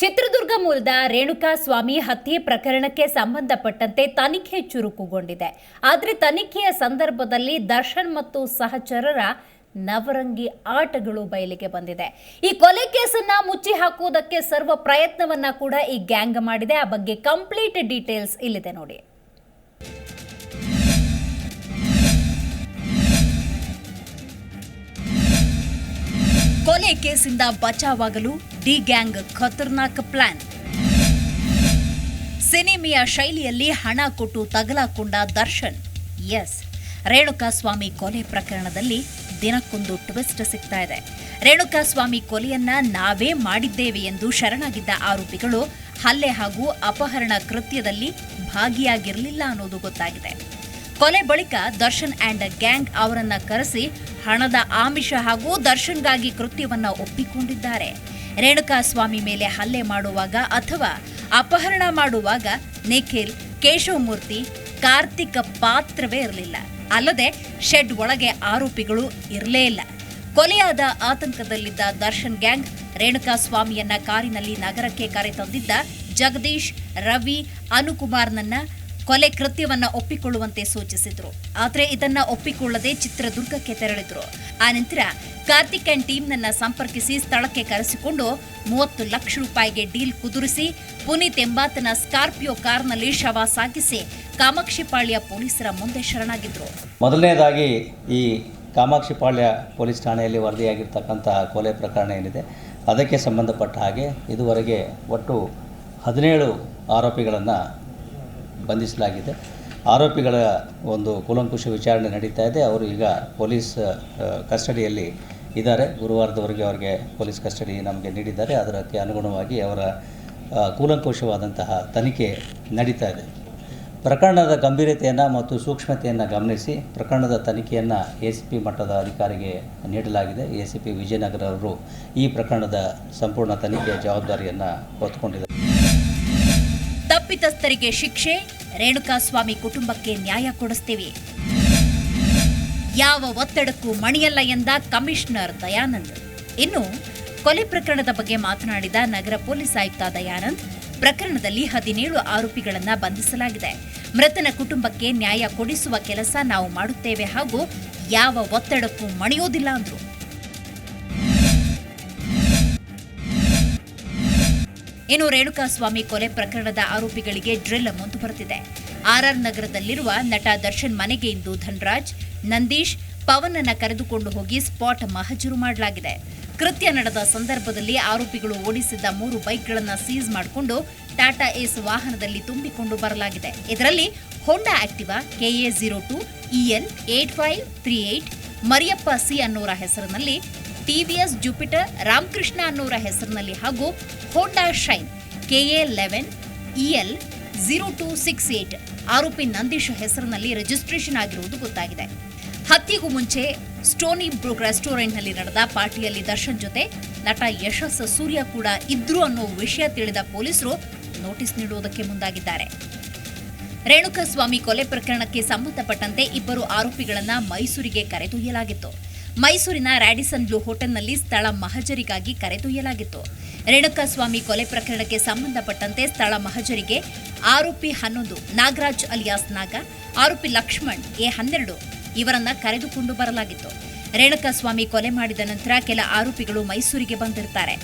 ಚಿತ್ರದುರ್ಗ ಮೂಲದ ರೇಣುಕಾ ಸ್ವಾಮಿ ಹತ್ಯೆ ಪ್ರಕರಣಕ್ಕೆ ಸಂಬಂಧಪಟ್ಟಂತೆ ತನಿಖೆ ಚುರುಕುಗೊಂಡಿದೆ. ಆದರೆ ತನಿಖೆಯ ಸಂದರ್ಭದಲ್ಲಿ ದರ್ಶನ್ ಮತ್ತು ಸಹಚರರ ನವರಂಗಿ ಆಟಗಳು ಬಯಲಿಗೆ ಬಂದಿದೆ. ಈ ಕೊಲೆ ಕೇಸನ್ನ ಮುಚ್ಚಿ ಹಾಕುವುದಕ್ಕೆ ಸರ್ವ ಪ್ರಯತ್ನವನ್ನ ಕೂಡ ಈ ಗ್ಯಾಂಗ್ ಮಾಡಿದೆ. ಆ ಬಗ್ಗೆ ಕಂಪ್ಲೀಟ್ ಡೀಟೇಲ್ಸ್ ಇಲ್ಲಿದೆ ನೋಡಿ. ಕೊಲೆ ಕೇಸಿಂದ ಬಚಾವಾಗಲು ಡಿ ಗ್ಯಾಂಗ್ ಖತರ್ನಾಕ್ ಪ್ಲಾನ್. ಸಿನಿಮೆಯ ಶೈಲಿಯಲ್ಲಿ ಹಣ ಕೊಟ್ಟು ತಗಲಾಕೊಂಡ ದರ್ಶನ್. ಎಸ್. ರೇಣುಕಾಸ್ವಾಮಿ ಕೊಲೆ ಪ್ರಕರಣದಲ್ಲಿ ದಿನಕ್ಕೊಂದು ಟ್ವಿಸ್ಟ್ ಸಿಗ್ತಾ ಇದೆ. ರೇಣುಕಾಸ್ವಾಮಿ ಕೊಲೆಯನ್ನ ನಾವೇ ಮಾಡಿದ್ದೇವೆ ಎಂದು ಶರಣಾಗಿದ್ದ ಆರೋಪಿಗಳು ಹಲ್ಲೆ ಹಾಗೂ ಅಪಹರಣ ಕೃತ್ಯದಲ್ಲಿ ಭಾಗಿಯಾಗಿರಲಿಲ್ಲ ಅನ್ನೋದು ಗೊತ್ತಾಗಿದೆ. ಕೊಲೆ ಬಳಿಕ ದರ್ಶನ್ ಆ್ಯಂಡ್ ಗ್ಯಾಂಗ್ ಅವರನ್ನ ಕರೆಸಿ ಹಣದ ಆಮಿಷ ಹಾಗೂ ದರ್ಶನ್ಗಾಗಿ ಕೃತ್ಯವನ್ನ ಒಪ್ಪಿಕೊಂಡಿದ್ದಾರೆ. ರೇಣುಕಾಸ್ವಾಮಿ ಮೇಲೆ ಹಲ್ಲೆ ಮಾಡುವಾಗ ಅಥವಾ ಅಪಹರಣ ಮಾಡುವಾಗ ನಿಖಿಲ್, ಕೇಶವಮೂರ್ತಿ, ಕಾರ್ತಿಕ ಪಾತ್ರವೇ ಇರಲಿಲ್ಲ. ಅಲ್ಲದೆ ಶೆಡ್ ಒಳಗೆ ಆರೋಪಿಗಳು ಇರಲೇ ಇಲ್ಲ. ಕೊಲೆಯಾದ ಆತಂಕದಲ್ಲಿದ್ದ ದರ್ಶನ್ ಗ್ಯಾಂಗ್ ರೇಣುಕಾಸ್ವಾಮಿಯನ್ನ ಕಾರಿನಲ್ಲಿ ನಗರಕ್ಕೆ ಕರೆತಂದಿದ್ದ ಜಗದೀಶ್, ರವಿ, ಅನುಕುಮಾರ್ನನ್ನ ಕೊಲೆ ಕೃತ್ಯವನ್ನ ಒಪ್ಪಿಕೊಳ್ಳುವಂತೆ ಸೂಚಿಸಿದ್ರು. ಆದ್ರೆ ಇದನ್ನ ಒಪ್ಪಿಕೊಳ್ಳದೆ ಚಿತ್ರದುರ್ಗಕ್ಕೆ ತೆರಳಿದ್ರು. ಆನಂತರ ಕಾರ್ತಿಕ್ ಅಂಡ್ ಟೀಮ್ನನ್ನ ಸಂಪರ್ಕಿಸಿ ಸ್ಥಳಕ್ಕೆ ಕರೆಸಿಕೊಂಡು ಮೂವತ್ತು ಲಕ್ಷ ರೂಪಾಯಿಗೆ ಡೀಲ್ ಕುದುರಿಸಿ ಪುನೀತ್ ಎಂಬಾತನ ಸ್ಕಾರ್ಪಿಯೋ ಕಾರ್ನಲ್ಲಿ ಶವ ಸಾಗಿಸಿ ಕಾಮಾಕ್ಷಿಪಾಳ್ಯ ಪೊಲೀಸರ ಮುಂದೆ ಶರಣಾಗಿದ್ರು. ಮೊದಲನೇದಾಗಿ ಈ ಕಾಮಾಕ್ಷಿಪಾಳ್ಯ ಪೊಲೀಸ್ ಠಾಣೆಯಲ್ಲಿ ವರದಿಯಾಗಿರ್ತಕ್ಕಂಥ ಕೊಲೆ ಪ್ರಕರಣ ಏನಿದೆ, ಅದಕ್ಕೆ ಸಂಬಂಧಪಟ್ಟ ಹಾಗೆ ಇದುವರೆಗೆ ಒಟ್ಟು ಹದಿನೇಳು ಆರೋಪಿಗಳನ್ನು ಬಂಧಿಸಲಾಗಿದೆ. ಆರೋಪಿಗಳ ಒಂದು ಕೂಲಂಕುಷ ವಿಚಾರಣೆ ನಡೀತಾ ಇದೆ. ಅವರು ಈಗ ಪೊಲೀಸ್ ಕಸ್ಟಡಿಯಲ್ಲಿ ಇದ್ದಾರೆ. ಗುರುವಾರದವರೆಗೆ ಅವರಿಗೆ ಪೊಲೀಸ್ ಕಸ್ಟಡಿ ನಮಗೆ ನೀಡಿದ್ದಾರೆ. ಅದಕ್ಕೆ ಅನುಗುಣವಾಗಿ ಅವರ ಕೂಲಂಕುಷವಾದಂತಹ ತನಿಖೆ ನಡೀತಾ ಇದೆ. ಪ್ರಕರಣದ ಗಂಭೀರತೆಯನ್ನು ಮತ್ತು ಸೂಕ್ಷ್ಮತೆಯನ್ನು ಗಮನಿಸಿ ಪ್ರಕರಣದ ತನಿಖೆಯನ್ನು ಎ ಸಿ ಪಿ ಮಟ್ಟದ ಅಧಿಕಾರಿಗೆ ನೀಡಲಾಗಿದೆ. ಎ ಸಿ ಪಿ ವಿಜಯನಗರ ಅವರು ಈ ಪ್ರಕರಣದ ಸಂಪೂರ್ಣ ತನಿಖೆಯ ಜವಾಬ್ದಾರಿಯನ್ನು ಹೊತ್ತುಕೊಂಡಿದ್ದಾರೆ. ತಪ್ಪಿತಸ್ಥರಿಗೆ ಶಿಕ್ಷೆ, ರೇಣುಕಾಸ್ವಾಮಿ ಕುಟುಂಬಕ್ಕೆ ನ್ಯಾಯ ಕೊಡಿಸ್ತೇವೆ. ಯಾವ ಒತ್ತಡಕ್ಕೂ ಮಣಿಯಲ್ಲ ಎಂದ ಕಮಿಷನರ್ ದಯಾನಂದ್. ಇನ್ನು ಕೊಲೆ ಪ್ರಕರಣದ ಬಗ್ಗೆ ಮಾತನಾಡಿದ ನಗರ ಪೊಲೀಸ್ ಆಯುಕ್ತ ದಯಾನಂದ್, ಪ್ರಕರಣದಲ್ಲಿ ಹದಿನೇಳು ಆರೋಪಿಗಳನ್ನು ಬಂಧಿಸಲಾಗಿದೆ. ಮೃತನ ಕುಟುಂಬಕ್ಕೆ ನ್ಯಾಯ ಕೊಡಿಸುವ ಕೆಲಸ ನಾವು ಮಾಡುತ್ತೇವೆ ಹಾಗೂ ಯಾವ ಒತ್ತಡಕ್ಕೂ ಮಣಿಯೋದಿಲ್ಲ ಅಂದ್ರು. ಇನ್ನು ರೇಣುಕಾಸ್ವಾಮಿ ಕೊಲೆ ಪ್ರಕರಣದ ಆರೋಪಿಗಳಿಗೆ ಡ್ರಿಲ್ ಮುಂದುವರೆದಿದೆ ಆರ್ಆರ್ ನಗರದಲ್ಲಿರುವ ನಟ ದರ್ಶನ್ ಮನೆಗೆ ಇಂದು ಧನ್ರಾಜ್, ನಂದೀಶ್, ಪವನನ್ನ ಕರೆದುಕೊಂಡು ಹೋಗಿ ಸ್ಪಾಟ್ ಮಹಜರು ಮಾಡಲಾಗಿದೆ. ಕೃತ್ಯ ನಡೆದ ಸಂದರ್ಭದಲ್ಲಿ ಆರೋಪಿಗಳು ಓಡಿಸಿದ್ದ ಮೂರು ಬೈಕ್ಗಳನ್ನು ಸೀಸ್ ಮಾಡಿಕೊಂಡು ಟಾಟಾ ಏಸ್ ವಾಹನದಲ್ಲಿ ತುಂಬಿಕೊಂಡು ಬರಲಾಗಿದೆ. ಇದರಲ್ಲಿ Honda Activa KA zero two EL eight five, three eight, Mariyappa C ಅನ್ನೋರ ಹೆಸರಿನಲ್ಲಿ ಟಿವಿಎಸ್ ಜುಪಿಟರ್, ರಾಮಕೃಷ್ಣ ಅನ್ನೋರ ಹೆಸರಿನಲ್ಲಿ ಹಾಗೂ Honda Shine KA eleven EL zero two six eight ಆರೋಪಿ ನಂದೀಶ್ ಹೆಸರಿನಲ್ಲಿ ರಿಜಿಸ್ಟ್ರೇಷನ್ ಆಗಿರುವುದು ಗೊತ್ತಾಗಿದೆ. ಹತ್ಯೆಗೂ ಮುಂಚೆ ಸ್ಟೋನಿ ಬ್ರೂಕ್ ರೆಸ್ಟೋರೆಂಟ್ನಲ್ಲಿ ನಡೆದ ಪಾರ್ಟಿಯಲ್ಲಿ ದರ್ಶನ್ ಜೊತೆ ನಟ ಯಶಸ್ ಸೂರ್ಯ ಕೂಡ ಇದ್ರು ಅನ್ನೋ ವಿಷಯ ತಿಳಿದ ಪೊಲೀಸರು ನೋಟಿಸ್ ನೀಡುವುದಕ್ಕೆ ಮುಂದಾಗಿದ್ದಾರೆ. ರೇಣುಕಾಸ್ವಾಮಿ ಕೊಲೆ ಪ್ರಕರಣಕ್ಕೆ ಸಂಬಂಧಪಟ್ಟಂತೆ ಇಬ್ಬರು ಆರೋಪಿಗಳನ್ನ ಮೈಸೂರಿಗೆ ಕರೆದೊಯ್ಯಲಾಗಿತ್ತು. ಮೈಸೂರಿನ ರ್ಯಾಡಿಸನ್ ಬ್ಲೂ ಹೋಟೆಲ್ನಲ್ಲಿ ಸ್ಥಳ ಮಹಜರಿಗಾಗಿ ಕರೆದೊಯ್ಯಲಾಗಿತ್ತು. ರೇಣುಕಸ್ವಾಮಿ ಕೊಲೆ ಪ್ರಕರಣಕ್ಕೆ ಸಂಬಂಧಪಟ್ಟಂತೆ ಸ್ಥಳ ಮಹಜರಿಗೆ ಆರೋಪಿ ಹನ್ನೊಂದು, ನಾಗರಾಜ್ ಅಲಿಯಾಸ್ ನಾಗ, ಆರೋಪಿ ಲಕ್ಷ್ಮಣ್ ಎ ಹನ್ನೆರಡು ಇವರನ್ನ ಕರೆದುಕೊಂಡು ಬರಲಾಗಿತ್ತು. ರೇಣುಕಸ್ವಾಮಿ ಕೊಲೆ ಮಾಡಿದ ನಂತರ ಕೆಲ ಆರೋಪಿಗಳು ಮೈಸೂರಿಗೆ ಬಂದಿರ್ತಾರೆ.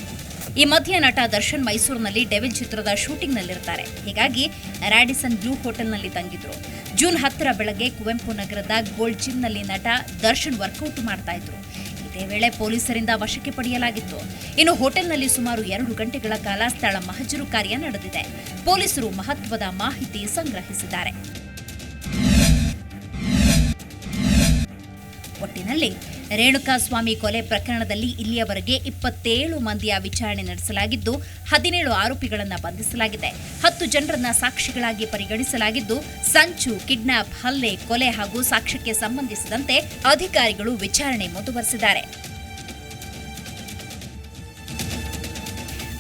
ಈ ಮಧ್ಯೆ ನಟ ದರ್ಶನ್ ಮೈಸೂರಿನಲ್ಲಿ ಡೆವಿಲ್ ಚಿತ್ರದ ಶೂಟಿಂಗ್ನಲ್ಲಿರ್ತಾರೆ. ಹೀಗಾಗಿ ರ್ಯಾಡಿಸನ್ ಬ್ಲೂ ಹೋಟೆಲ್ನಲ್ಲಿ ತಂಗಿದ್ರು. ಜೂನ್ ಹತ್ತರ ಬೆಳಗ್ಗೆ ಕುವೆಂಪು ನಗರದ ಗೋಲ್ಡ್ ಜಿಮ್ನಲ್ಲಿ ನಟ ದರ್ಶನ್ ವರ್ಕೌಟ್ ಮಾಡ್ತಾ ಇದ್ರು. ಇದೇ ವೇಳೆ ಪೊಲೀಸರಿಂದ ವಶಕ್ಕೆ ಪಡೆಯಲಾಗಿತ್ತು. ಇನ್ನು ಹೋಟೆಲ್ನಲ್ಲಿ ಸುಮಾರು ಎರಡು ಗಂಟೆಗಳ ಕಾಲ ಸ್ಥಳ ಮಹಜರು ಕಾರ್ಯ ನಡೆದಿದೆ. ಪೊಲೀಸರು ಮಹತ್ವದ ಮಾಹಿತಿ ಸಂಗ್ರಹಿಸಿದ್ದಾರೆ. ಒಟ್ಟಿನಲ್ಲಿ ರೇಣುಕಾಸ್ವಾಮಿ ಕೊಲೆ ಪ್ರಕರಣದಲ್ಲಿ ಇಲ್ಲಿಯವರೆಗೆ ಇಪ್ಪತ್ತೇಳು ಮಂದಿಯ ವಿಚಾರಣೆ ನಡೆಸಲಾಗಿದ್ದು, ಹದಿನೇಳು ಆರೋಪಿಗಳನ್ನು ಬಂಧಿಸಲಾಗಿದೆ. ಹತ್ತು ಜನರನ್ನ ಸಾಕ್ಷಿಗಳಾಗಿ ಪರಿಗಣಿಸಲಾಗಿದ್ದು, ಸಂಚು, ಕಿಡ್ನಾಪ್, ಹಲ್ಲೆ, ಕೊಲೆ ಹಾಗೂ ಸಾಕ್ಷ್ಯಕ್ಕೆ ಸಂಬಂಧಿಸಿದಂತೆ ಅಧಿಕಾರಿಗಳು ವಿಚಾರಣೆ ಮುಂದುವರೆಸಿದ್ದಾರೆ.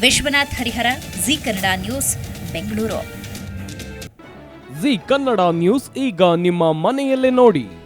Vishwanath Harihara, Zee Kannada news, Bengaluru. Zee Kannada news, ಈಗ ನಿಮ್ಮ ಮನೆಯಲ್ಲೇ ನೋಡಿ.